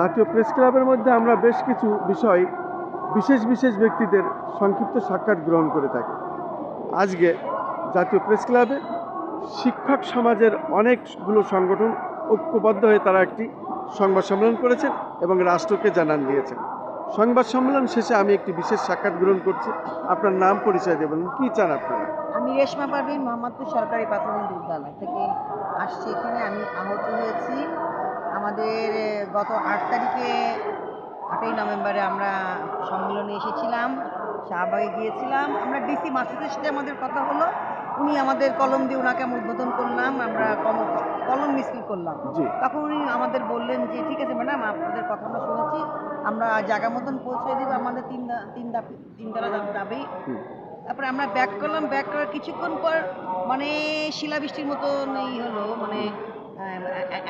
জাতীয় প্রেস ক্লাবের মধ্যে আমরা বেশ কিছু বিষয় বিশেষ বিশেষ ব্যক্তিদের সংক্ষিপ্ত সাক্ষাৎ গ্রহণ করে থাকি। আজকে জাতীয় প্রেস ক্লাবে শিক্ষক সমাজের অনেকগুলো সংগঠন ঐক্যবদ্ধ হয়ে তারা একটি সংবাদ সম্মেলন করেছেন এবং রাষ্ট্রকে জানান দিয়েছেন। সংবাদ সম্মেলন শেষে আমি একটি বিশেষ সাক্ষাৎ গ্রহণ করছি। আপনার নাম পরিচয় দেবেন কি চান আপনারা? আমি রেশমা পারভিন, মোহাম্মদপুর সরকারি প্রাথমিক বিদ্যালয় থেকে আসছি এখানে। আমি আহত হয়েছি। আমাদের গত আট তারিখে আটই নভেম্বরে আমরা সম্মেলনে এসেছিলাম শাহবাগে গিয়েছিলাম। আমরা ডিসি মাসুদের সাথে আমাদের কথা হলো। উনি আমাদের কলম দিয়ে ওনাকে আমরা উদ্বোধন করলাম আমরা কম- কলম মিছিল করলাম। তখন উনি আমাদের বললেন যে ঠিক আছে ম্যাডাম আপনাদের কথা আমরা শুনেছি। আমরা জায়গা মতন পৌঁছে দিব আমাদের তিন দা- তিন দাবি তিন তারা দাবি। তারপরে আমরা ব্যাক করলাম। ব্যাক করার কিছুক্ষণ পর মানে শিলাবৃষ্টির মতন এই হলো মানে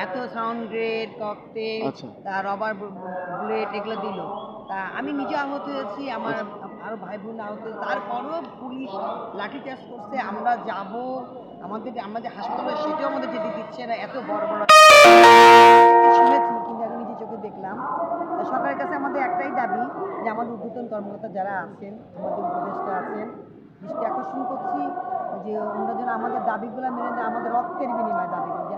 এত সাউন্ড গ্রেড আচ্ছা। তা রবার বুলেট এগুলো দিল। তা আমি নিজে আহত হয়েছি আমার আরও ভাই বোন আহত হয়েছে। তারপরেও পুলিশ লাঠি লাঠিচার্জ করছে আমরা যাব। আমাদের আমাদের হাসপাতালে সেটাও আমাদের যেতে দিচ্ছে না এত বড় বড় শুনেছি কিন্তু আমি নিজে চোখে দেখলাম। সরকারের কাছে আমাদের একটাই দাবি যে আমাদের উদ্বোধন কর্মকর্তা যারা আছেন আমাদের উপদেষ্টা আছেন দৃষ্টি আকর্ষণ করছি যে ওনারা যেন আমাদের দাবিগুলো মেনে আমাদের রক্তের বিনিময়ে দাবিগুলো। যে যে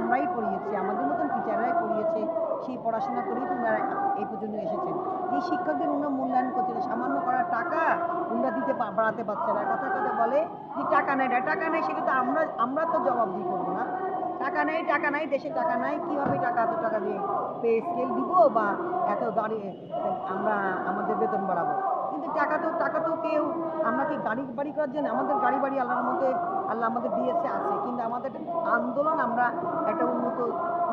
আমরাই পড়িয়েছি আমাদের মতন টিচাররাই পড়িয়েছে সেই পড়াশোনা করেই তো ওনারা এই পর্যন্ত এসেছেন। এই শিক্ষকদের ওনারা মূল্যায়ন করছে সামান্য করার টাকা ওনারা দিতে বাড়াতে পারছে না। কথা কথা বলে যে, টাকা নেয় টাকা নেই, সেটা তো আমরা আমরা তো জবাবদিহি করব না। টাকা নেই, টাকা নাই, দেশে টাকা নাই, কীভাবে টাকা, এত টাকা দিয়ে পে স্কেল দিব বা এত গাড়ি, আমরা, আমাদের বেতন বাড়াবো? কিন্তু টাকা তো টাকা তো কেউ আমরা কি গাড়ি বাড়ি করার জন্য? আমাদের গাড়ি বাড়ি আল্লাহর মধ্যে আল্লাহ আমাদের দিয়েছে আছে। কিন্তু আমাদের আন্দোলন আমরা একটা উন্নত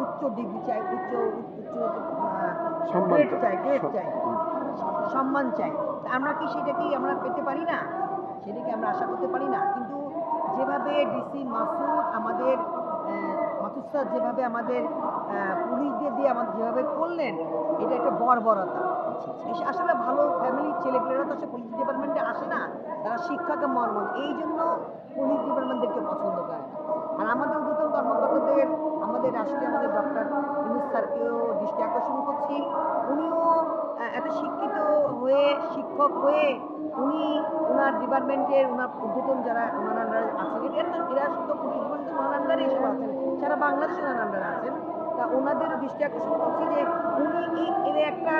উচ্চ ডিগ্রি চাই উচ্চ উচ্চ গ্রেড চাই। গ্রেড চাই। সম্মান চাই। আমরা কি সেটা কি আমরা পেতে পারি না? সেটা কি আমরা আশা করতে পারি না। কিন্তু যেভাবে ডিসি মাসুদ আমাদের মাসুদ স্যার যেভাবে আমাদের পুলিশদের দিয়ে আমাদের যেভাবে করলেন এটা একটা বর্বরতা। আসলে ভালো ফ্যামিলির ছেলেপেলেরা সে পুলিশ ডিপার্টমেন্টে আসে না, তারা শিক্ষাকে মর্মন এই জন্য পুলিশ ডিপার্টমেন্টদেরকে পছন্দ করে আর আমাদের উদ্বোধন কর্মকর্তাদের, আমাদের রাষ্ট্রীয় আমাদের ডক্টর ইনুস স্যারকেও দৃষ্টি আকর্ষণ করছি। উনিও এত শিক্ষিত হয়ে, শিক্ষক হয়ে উনি ওনার ডিপার্টমেন্টের ওনার উদ্বোধন যারা ওনার আন্ডারে আছেন তো, এরা শুধু পুলিশ ডিপার্টমেন্ট ওনার আন্ডারে এসব আছেন সারা বাংলাদেশ ওনার আন্ডারে আছেন, তা ওনাদেরও দৃষ্টি আকর্ষণ করছি যে উনি এই এর একটা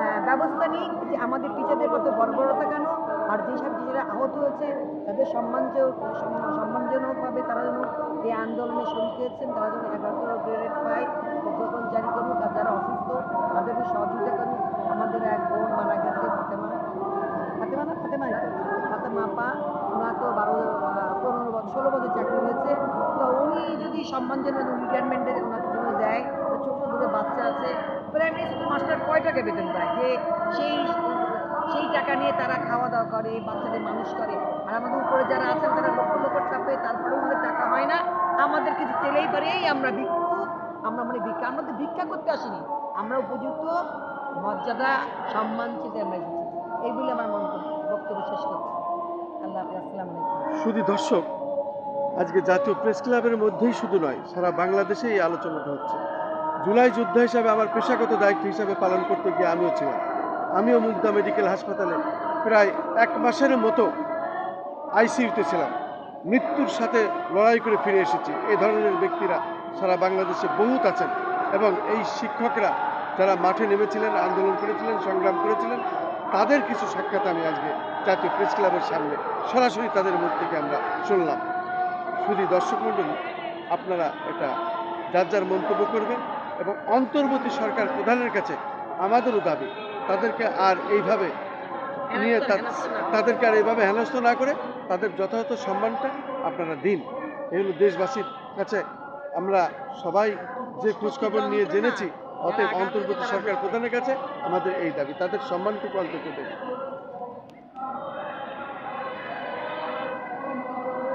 আহ, ব্যবস্থা নিক যে আমাদের টিচারদের কত বর্বরতা কেন? আর যেসব টিচাররা আহত হয়েছে, তাদের সম্মান সম্মানজনকভাবে তারা যেন এই আন্দোলনে শরিক হয়েছেন, তারা যেন এগারোতর গ্রেড পায় প্রজ্ঞাপন জারি করুক, আর যারা অসুস্থ, তাদেরকে সহযোগিতা করুক। আমাদের এক বোন মারা গেছে, ফাতেমা। ফাতেমা না ফাতেমাই তো ফাতেমা আপা, ওনার তো বারো পনেরো বছর, ষোলো বছর চাকরি হয়েছে। তো উনি যদি সম্মানজনক রিটায়ারমেন্টে ওনাকে জন্য দেয় ছোটো ছোটো বাচ্চা আছে। প্রাইমারি স্কুল মাস্টার কয় টাকা বেতন পায়? যে সেই সেই টাকা নিয়ে তারা খাওয়া দাওয়া করে, বাচ্চাদের মানুষ করে। আর আমাদের উপরে যারা আছেন, তারা লক্ষ লক্ষ টাকা পেয়ে তারপরে আমাদের টাকা হয় না। আমাদের কিছু চেলেই পারেই আমরা ভিক্ষুক আমরা মানে ভিক্ষা, আমরা তো ভিক্ষা করতে আসিনি। আমরা উপযুক্ত, মর্যাদা, সম্মান চেতে আমরা এসেছি। এই বলে আমার মন্তব্য, বক্তব্য শেষ করছি। আল্লাহ আসসালামু শুধু দর্শক আজকে জাতীয় প্রেস ক্লাবের মধ্যেই শুধু নয়, সারা বাংলাদেশে এই আলোচনাটা হচ্ছে। জুলাই যোদ্ধা হিসাবে আমার পেশাগত দায়িত্ব হিসাবে পালন করতে গিয়ে আমিও ছিলাম। আমিও মুগদা মেডিকেল হাসপাতালে প্রায় এক মাসের মতো আইসিইউতে ছিলাম। মৃত্যুর সাথে লড়াই করে ফিরে এসেছি। এ ধরনের ব্যক্তিরা সারা বাংলাদেশে বহুত আছেন এবং এই শিক্ষকরা যারা মাঠে নেমেছিলেন, আন্দোলন করেছিলেন, সংগ্রাম করেছিলেন, তাদের কিছু সাক্ষাৎ আমি আজকে জাতীয় প্রেস ক্লাবের সামনে সরাসরি তাদের মুখ থেকে আমরা শুনলাম। শুধু দর্শক মণ্ডলী আপনারা এটা যার যার মন্তব্য করবেন এবং অন্তর্বর্তী সরকার প্রধানের কাছে আমাদেরও দাবি তাদেরকে আর এইভাবে নিয়ে তাদেরকে আর এইভাবে হেনস্থ না করে তাদের যথাযথ সম্মানটা আপনারা দিন। এই হলো দেশবাসীর কাছে আমরা সবাই যে খোঁজখবর নিয়ে জেনেছি অতএব অন্তর্বর্তী সরকার প্রধানের কাছে আমাদের এই দাবি তাদের সম্মানটুকু অন্তত দেবে